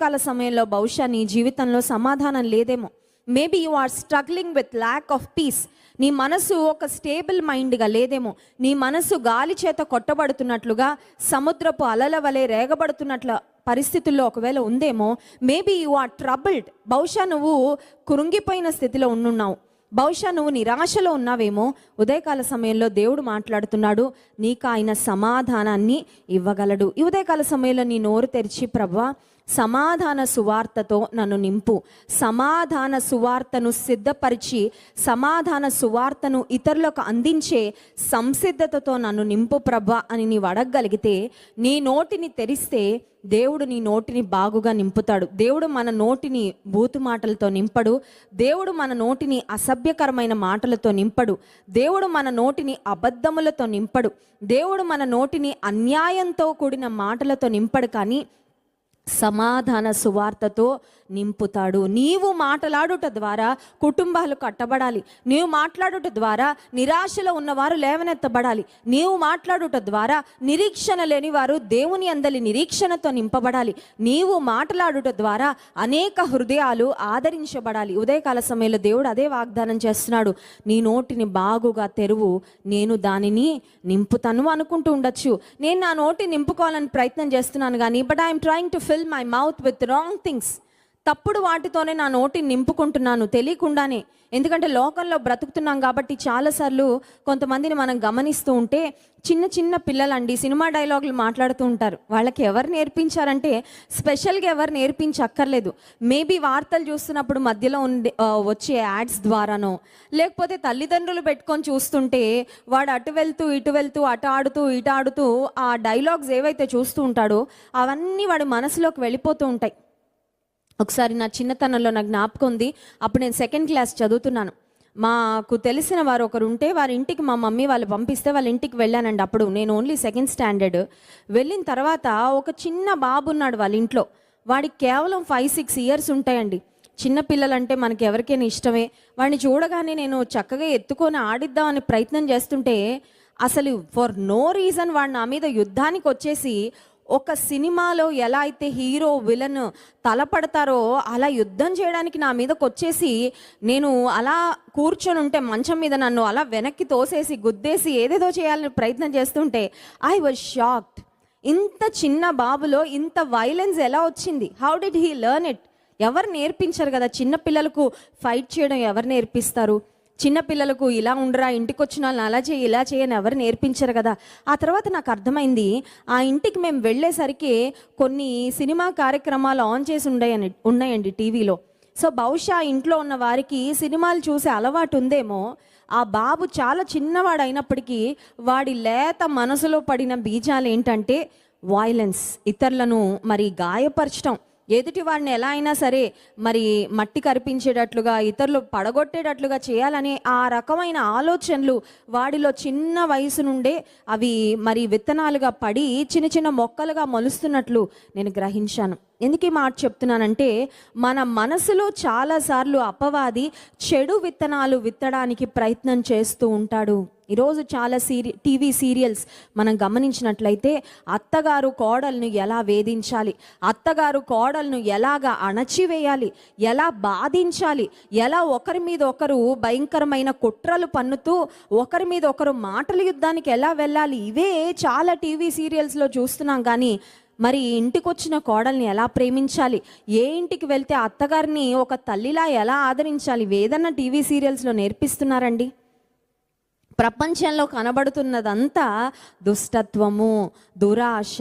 కాల సమయంలో బహుశా నీ జీవితంలో సమాధానం లేదేమో. Maybe you are struggling with lack of peace నీ మనసు ఒక స్టేబుల్ మైండ్గా లేదేమో. నీ మనసు గాలి చేత కొట్టబడుతున్నట్లుగా సముద్రపు అలల వలె రేగబడుతున్నట్ల పరిస్థితుల్లో ఒకవేళ ఉందేమో మేబీ యు ఆర్ ట్రబుల్డ్ బహుశా నువ్వు కురుంగిపోయిన స్థితిలో ఉండున్నావు. బహుశా నువ్వు నిరాశలో ఉన్నావేమో? ఉదయకాల సమయంలో దేవుడు మాట్లాడుతున్నాడు నీకు ఆయన సమాధానాన్ని ఇవ్వగలడు. ఈ ఉదయకాల సమయంలో నీ నోరు తెరిచి ప్రభా సమాధాన సువార్తతో నన్ను నింపు. సమాధాన సువార్తను సిద్ధపరిచి సమాధాన సువార్తను ఇతరులకు అందించే సంసిద్ధతతో నన్ను నింపు ప్రభా అని నీవు అడగగలిగితే నీ నోటిని తెరిస్తే దేవుడు నీ నోటిని బాగుగా నింపుతాడు. దేవుడు మన నోటిని బూతు మాటలతో నింపడు. దేవుడు మన నోటిని అసభ్యకరమైన మాటలతో నింపడు. దేవుడు మన నోటిని అబద్ధములతో నింపడు. దేవుడు మన నోటిని అన్యాయంతో కూడిన మాటలతో నింపడు. కానీ సమాధాన సువార్తతో నింపుతాడు. నీవు మాట్లాడుట ద్వారా కుటుంబాలు కట్టబడాలి. నీవు మాట్లాడుట ద్వారా నిరాశలో ఉన్నవారు లేవనెత్తబడాలి. నీవు మాట్లాడుట ద్వారా నిరీక్షణ లేని వారు దేవుని అందలి నిరీక్షణతో నింపబడాలి. నీవు మాట్లాడుట ద్వారా అనేక హృదయాలు ఆదరించబడాలి. ఉదయకాల సమయంలో దేవుడు అదే వాగ్దానం చేస్తున్నాడు. నీ నోటిని బాగుగా తెరువు. నేను దానిని నింపుతాను అనుకుంటూ ఉండొచ్చు. నేను నా నోటిని నింపుకోవాలని ప్రయత్నం చేస్తున్నాను కానీ but I'm trying to fill my mouth with wrong things తప్పుడు వాటితోనే నా నోటిని నింపుకుంటున్నాను తెలియకుండానే. ఎందుకంటే లోకంలో బ్రతుకుతున్నాం కాబట్టి చాలాసార్లు కొంతమందిని మనం గమనిస్తూ ఉంటే చిన్న చిన్న పిల్లలండి సినిమా డైలాగులు మాట్లాడుతూ ఉంటారు. వాళ్ళకి ఎవరు నేర్పించారంటే స్పెషల్గా ఎవరు నేర్పించక్కర్లేదు. మేబీ వార్తలు చూస్తున్నప్పుడు మధ్యలో ఉండే వచ్చే యాడ్స్ ద్వారానో లేకపోతే తల్లిదండ్రులు పెట్టుకొని చూస్తుంటే వాడు అటు వెళ్తూ ఇటు వెళ్తూ అటు ఆడుతూ ఇటు ఆడుతూ ఆ డైలాగ్స్ ఏవైతే చూస్తూ ఉంటాడో అవన్నీ వాడి మనసులోకి వెళ్ళిపోతూ ఉంటాయి. ఒకసారి నా చిన్నతనంలో నాకు జ్ఞాపకం ఉంది. అప్పుడు నేను సెకండ్ క్లాస్ చదువుతున్నాను. మాకు తెలిసిన వారు ఒకరు ఉంటే వారి ఇంటికి మా మమ్మీ వాళ్ళు పంపిస్తే వాళ్ళ ఇంటికి వెళ్ళానండి అప్పుడు. నేను ఓన్లీ సెకండ్ స్టాండర్డ్ వెళ్ళిన తర్వాత ఒక చిన్న బాబు ఉన్నాడు వాళ్ళ ఇంట్లో. వాడికి కేవలం ఫైవ్ సిక్స్ ఇయర్స్ ఉంటాయండి. చిన్న పిల్లలంటే మనకి ఎవరికైనా ఇష్టమే. వాడిని చూడగానే నేను చక్కగా ఎత్తుకొని ఆడిద్దామని ప్రయత్నం చేస్తుంటే అసలు ఫర్ నో రీజన్ వాడు నా మీద యుద్ధానికి వచ్చేసి ఒక సినిమాలో ఎలా అయితే హీరో విలన్ తలపడతారో అలా యుద్ధం చేయడానికి నా మీదకి వచ్చేసి నేను అలా కూర్చొని ఉంటే మంచం మీద నన్ను అలా వెనక్కి తోసేసి గుద్దేసి ఏదేదో చేయాలని ప్రయత్నం చేస్తుంటే ఐ వాజ్ షాక్డ్ ఇంత చిన్న బాబులో ఇంత వైలెన్స్ ఎలా వచ్చింది? How did he learn it ఎవరు నేర్పించారు కదా? చిన్న పిల్లలకు ఫైట్ చేయడం ఎవరు నేర్పిస్తారు? చిన్నపిల్లలకు ఇలా ఉండరా ఇంటికి వచ్చిన వాళ్ళని అలా చేయి ఇలా చేయని ఎవరు నేర్పించరు కదా. ఆ తర్వాత నాకు అర్థమైంది ఆ ఇంటికి మేము వెళ్ళేసరికి కొన్ని సినిమా కార్యక్రమాలు ఆన్ చేసి ఉండయని ఉన్నాయండి టీవీలో. సో బహుశా ఇంట్లో ఉన్న వారికి సినిమాలు చూసే అలవాటు ఉందేమో ఆ బాబు చాలా చిన్నవాడు అయినప్పటికీ వాడి లేత మనసులో పడిన బీజాలు ఏంటంటే వాయిలెన్స్ ఇతరులను మరి గాయపరచడం ఎదుటి వాడిని ఎలా అయినా సరే మరి మట్టి కరిపించేటట్లుగా ఇతరులు పడగొట్టేటట్లుగా చేయాలనే ఆ రకమైన ఆలోచనలు వాడిలో చిన్న వయసు నుండే అవి మరి విత్తనాలుగా పడి చిన్న చిన్న మొక్కలుగా మొలుస్తున్నట్లు నేను గ్రహించాను. ఎందుకు మాట చెప్తున్నానంటే మన మనసులో చాలాసార్లు అపవాది చెడు విత్తనాలు విత్తడానికి ప్రయత్నం చేస్తూ ఉంటాడు. ఈరోజు చాలా సీరి టీవీ సీరియల్స్ మనం గమనించినట్లయితే అత్తగారు కోడల్ను ఎలా వేధించాలి అత్తగారు కోడల్ను ఎలాగా అణచివేయాలి ఎలా బాధించాలి ఎలా ఒకరి మీద ఒకరు భయంకరమైన కుట్రలు పన్నుతూ ఒకరి మీద ఒకరు మాటల యుద్ధానికి ఎలా వెళ్ళాలి ఇవే చాలా టీవీ సీరియల్స్లో చూస్తున్నాం. కానీ మరి ఇంటికి వచ్చిన కోడల్ని ఎలా ప్రేమించాలి ఏ ఇంటికి వెళ్తే అత్తగారిని ఒక తల్లిలా ఎలా ఆదరించాలి వేదన్న టీవీ సీరియల్స్లో నేర్పిస్తున్నారండి? ప్రపంచంలో కనబడుతున్నదంతా దుష్టత్వము దురాశ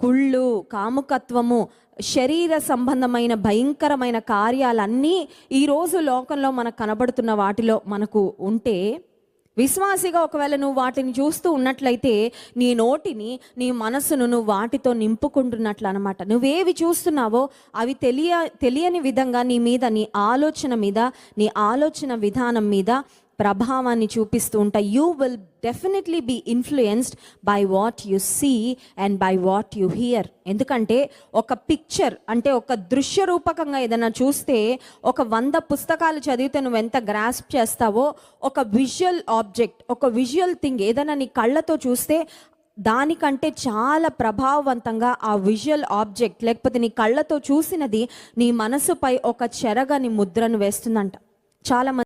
కుళ్ళు కాముకత్వము శరీర సంబంధమైన భయంకరమైన కార్యాలన్నీ ఈరోజు లోకంలో మనకు కనబడుతున్న వాటిలో మనకు ఉంటే విశ్వాసిగా ఒకవేళ నువ్వు వాటిని చూస్తూ ఉన్నట్లయితే నీ నోటిని నీ మనసును నువ్వు వాటితో నింపుకుంటున్నట్లు అనమాట నువ్వేవి చూస్తున్నావో అవి తెలియ తెలియని విధంగా నీ మీద నీ ఆలోచన మీద నీ ఆలోచన విధానం మీద ప్రభావాన్ని చూపిస్తూ ఉంటాయి you will definitely be influenced by what you see and by what you hear ఎందుకంటే ఒక పిక్చర్ అంటే ఒక దృశ్య రూపకంగా ఏదైనా చూస్తే ఒక వంద పుస్తకాలు చదివితే నువ్వు ఎంత గ్రాస్ప్ చేస్తావో ఒక విజువల్ ఆబ్జెక్ట్ ఒక విజువల్ థింగ్ ఏదైనా నీ కళ్ళతో చూస్తే దానికంటే చాలా ప్రభావవంతంగా ఆ విజువల్ ఆబ్జెక్ట్ లేకపోతే నీ కళ్ళతో చూసినది నీ మనసుపై ఒక చెరగని ముద్రను వేస్తుందంట. చాలా